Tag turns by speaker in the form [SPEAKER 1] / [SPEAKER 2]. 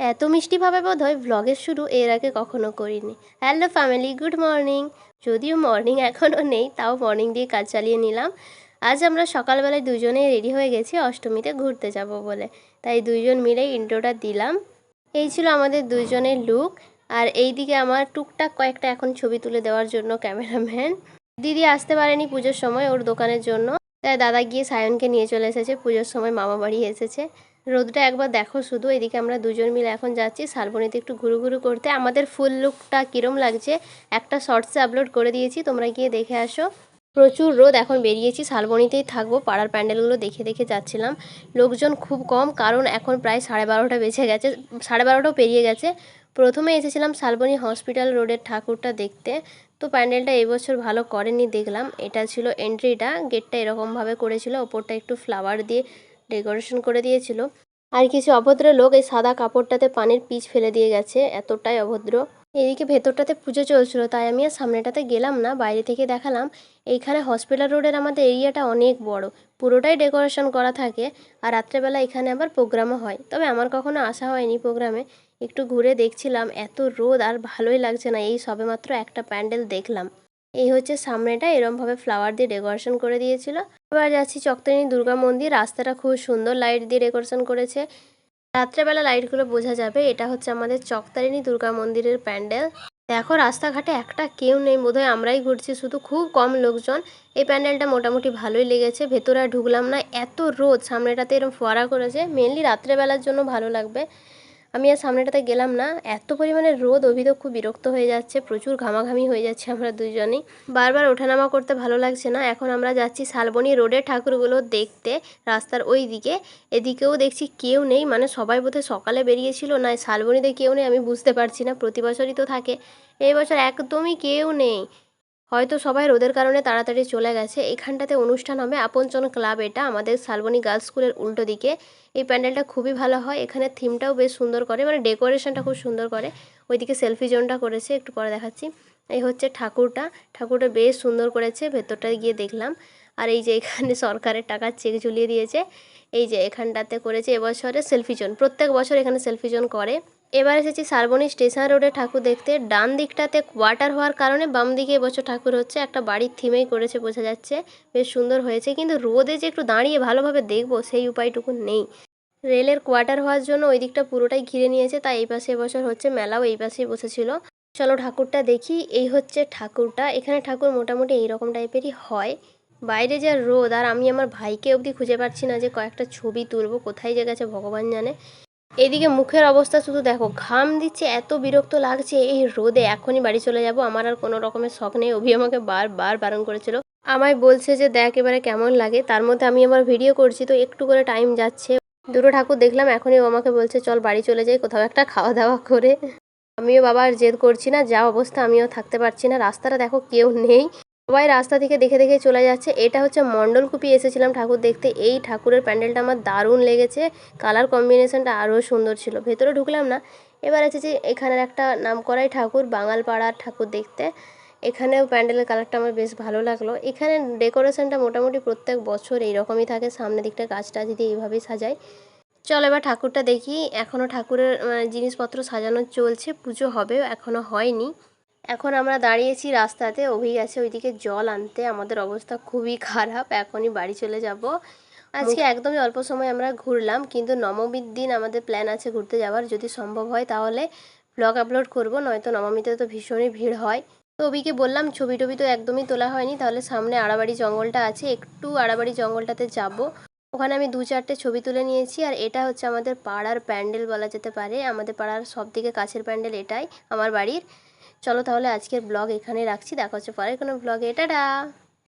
[SPEAKER 1] এত মিষ্টিভাবে বোধ হয় ভ্লগের শুরু এর আগে কখনো করিনি। হ্যালো ফ্যামিলি গুড মর্নিং যদিও মর্নিং এখনও নেই, তাও মর্নিং দিয়ে কাজ চালিয়ে নিলাম। আজ আমরা সকালবেলায় দুজনেই রেডি হয়ে গেছি অষ্টমীতে ঘুরতে যাব বলে। তাই দুইজন মিলেই ইন্ট্রোটা দিলাম। এই ছিল আমাদের দুজনের লুক আর এইদিকে আমার টুকটাক কয়েকটা এখন ছবি তুলে দেওয়ার জন্য ক্যামেরাম্যান। দিদি আসতে পারেনি পুজোর সময় ওর দোকানের জন্য। তাই দাদা গিয়ে সায়নকে নিয়ে চলে এসেছে। পুজোর সময় মামা বাড়ি এসেছে। রোদটা একবার দেখো শুধু, এদিকে আমরা দুজন মিলে এখন যাচ্ছি শালবনিতে একটু ঘুরু ঘুরু করতে। আমাদের ফুল লুকটা কীরম লাগছে, একটা শর্টসে আপলোড করে দিয়েছি, তোমরা গিয়ে দেখে আসো। প্রচুর রোদ, এখন বেরিয়েছি শালবনিতেই থাকব, পাড়ার প্যান্ডেলগুলো দেখে দেখে যাচ্ছিলাম। লোকজন খুব কম, কারণ এখন প্রায় সাড়ে বারোটা বেজে গেছে, সাড়ে বারোটাও পেরিয়ে গেছে। প্রথমে এসেছিলাম শালবনি হসপিটাল রোডের ঠাকুরটা দেখতে, তো প্যান্ডেলটা এবছর ভালো করেনি, দেখলাম। এটা ছিল এন্ট্রিটা গেটটা এরকমভাবে করেছিল, ওপরটা একটু ফ্লাওয়ার দিয়ে ডেকোরেশন করে দিয়েছিল। আর কিছু অভদ্র লোক এই সাদা কাপড়টাতে পানির পিচ ফেলে দিয়ে গেছে, এতটাই অভদ্র। এদিকে ভেতরটাতে পুজো চলছিল, তাই আমি আর সামনেটাতে গেলাম না, বাইরে থেকে দেখালাম, এইখানে হসপিটাল রোডের আমাদের এরিয়াটা অনেক বড়, পুরোটাই ডেকোরেশন করা থাকে, আর রাত্রেবেলা এখানে আবার প্রোগ্রামও হয়। তবে আমার কখনো আসা হয়নি প্রোগ্রামে, একটু ঘুরে দেখছিলাম, এত রোদ আর ভালোই লাগছে না, এই সবেমাত্র একটা প্যান্ডেল দেখলাম। এই হচ্ছে সামনেটা, এরমভাবে ফ্লাওয়ার দিয়ে ডেকোরেশন করে দিয়েছিল। এবার যাচ্ছি চক্রানী দুর্গা মন্দির, রাস্তাটা খুব সুন্দর লাইট দিয়ে ডেকোরেশন করেছে। রাত্রেবেলা লাইটগুলো বোঝা যাবে, এটা হচ্ছে আমাদের চকতারিণী দুর্গা মন্দিরের প্যান্ডেল। দেখো রাস্তাঘাটে একটা কেউ নেই, বোধহয় আমরাই ঘুরছি, শুধু খুব কম লোকজন। এই প্যান্ডেলটা মোটামুটি ভালোই লেগেছে, ভেতরে ঢুকলাম না, এত রোদ, সামনেটাতে এরকম ফোয়ারা করেছে। মেনলি রাত্রেবেলার জন্য ভালো লাগবে। আমি আর সামনেটাতে গেলাম না। এত পরিমাণে রোদ অভিযোগ খুব বিরক্ত হয়ে যাচ্ছে, প্রচুর ঘামাঘামি হয়ে যাচ্ছে আমরা দুজনেই। বারবার ওঠানামা করতে ভালো লাগছে না। এখন আমরা যাচ্ছি শালবনি রোডের ঠাকুরগুলো দেখতে, রাস্তার ওই দিকে। এদিকেও দেখছি কেউ নেই মানে সবাই বোধহয় সকালে বেরিয়েছিল। না, শালবনিতে কেউ নেই, আমি বুঝতে পারছি না, প্রতি বছরই তো থাকে। এই বছর একদমই কেউ নেই। হয়তো সবাই রোদের কারণে তাড়াতাড়ি চলে গেছে। এখানটাতে অনুষ্ঠান হবে। আপনজন ক্লাব এটা, আমাদের শালবনী গার্লস স্কুলের উল্টো দিকে। এই প্যান্ডেলটা খুবই ভালো হয়। এখানে থিমটাও বেশ সুন্দর করে মানে ডেকোরেশনটা খুব সুন্দর করে। ওইদিকে সেলফি জোনটা করেছে, একটু পরে দেখাচ্ছি। এই হচ্ছে ঠাকুরটা। ঠাকুরটা বেশ সুন্দর করেছে ভেতরটায় গিয়ে দেখলাম। আর এই যে এখানে সরকারের টাকার চেক ঝুলিয়ে দিয়েছে। এই যে এখানটাতে করেছে এবছরে সেলফি জোন। প্রত্যেক বছর এখানে সেলফি জোন করে। এবার এসেছি শালবনী স্টেশন রোডে ঠাকুর দেখতে। ডান দিকটাতে কোয়ার্টার হওয়ার কারণে বাম দিকে এবছর ঠাকুর হচ্ছে। একটা বাড়ির থিমেই করেছে, বোঝা যাচ্ছে। বেশ সুন্দর হয়েছে। কিন্তু রোদে যে একটু দাঁড়িয়ে ভালোভাবে দেখব, সেই উপায়টুকু নেই। রেলের কোয়ার্টার হওয়ার জন্য ওই দিকটা পুরোটাই ঘিরে নিয়েছে। তাই এই পাশে এবছর হচ্ছে মেলাও এই পাশেই বসেছিল। চলো ঠাকুরটা দেখি। এই হচ্ছে ঠাকুরটা। এখানে ঠাকুর মোটামুটি এইরকম টাইপেরই হয়। বাইরে যা রোদ, আর আমি আমার ভাইকে অবধি খুঁজে পাচ্ছি না যে কয়েকটা ছবি তুলবো, কোথায় যে গেছে, ভগবান জানে। এদিকে মুখের অবস্থা শুধু দেখো, ঘাম দিচ্ছে, এত বিরক্ত লাগছে, এই রোদে এখনই বাড়ি চলে যাব। আমার আর কোনো রকমের শখ নেই। অভি আমাকে বারবার বারণ করেছিল। আমায় বলছে যে, দেখ এবারে কেমন লাগে? তার মধ্যে আমি আবার ভিডিও করছি, তো একটু করে টাইম যাচ্ছে। দুটো ঠাকুর দেখলাম, এখনই ও আমাকে বলছে, চল বাড়ি চলে যাই, কোথাও একটা খাওয়া দাওয়া করে। আমিও বাবা আর জেদ করছি না, যা অবস্থা, আমিও থাকতে পারছি না। রাস্তাটা দেখো, কেউ নেই। সবাই রাস্তা থেকে দেখে দেখে চলে যাচ্ছে। এটা হচ্ছে মণ্ডলকুপি এসেছিলাম ঠাকুর দেখতে। এই ঠাকুরের প্যান্ডেলটা আমার দারুণ লেগেছে। কালার কম্বিনেশনটা আরও সুন্দর ছিল। ভেতরে ঢুকলাম না। এবার আছে যে এখানের একটা নাম করাই ঠাকুর বাঙালপাড়ার ঠাকুর দেখতে। এখানেও প্যান্ডেলের কালারটা আমার বেশ ভালো লাগল। এখানে ডেকোরেশনটা মোটামুটি প্রত্যেক বছর এইরকমই থাকে। সামনের দিকটা গাছ টাছ দিয়ে এইভাবেই সাজায় চল এবার ঠাকুরটা দেখি। এখনও ঠাকুরের মানে, জিনিসপত্র সাজানো চলছে। পুজো হবে এখনও হয়নি। এখন আমরা দাঁড়িয়েছি রাস্তাতে অভি গেছে ওইদিকে জল আনতে আমাদের অবস্থা খুবই খারাপ এখনই বাড়ি চলে যাব। আজকে একদমই অল্প সময় আমরা ঘুরলাম কিন্তু নবমীর দিন আমাদের প্ল্যান আছে ঘুরতে যাওয়ার যদি সম্ভব হয় তাহলে ব্লগ আপলোড করব নয়তো নবমীতে তো ভীষণই ভিড় হয়। তো অভিকে বললাম ছবি টবি তো একদমই তোলা হয়নি তাহলে সামনে আড়াবাড়ি জঙ্গলটা আছে একটু আড়াবাড়ি জঙ্গলটাতে যাব। ওখানে আমি দু চারটে ছবি তুলে নিয়েছি আর এটা হচ্ছে আমাদের পাড়ার প্যান্ডেল বলা যেতে পারে আমাদের পাড়ার সব থেকে কাছের প্যান্ডেল এটাই আমার বাড়ির। চলো তাহলে আজকের ব্লগ এখানে রাখছি। দেখা হচ্ছে পরের কোনো ব্লগে টাটা!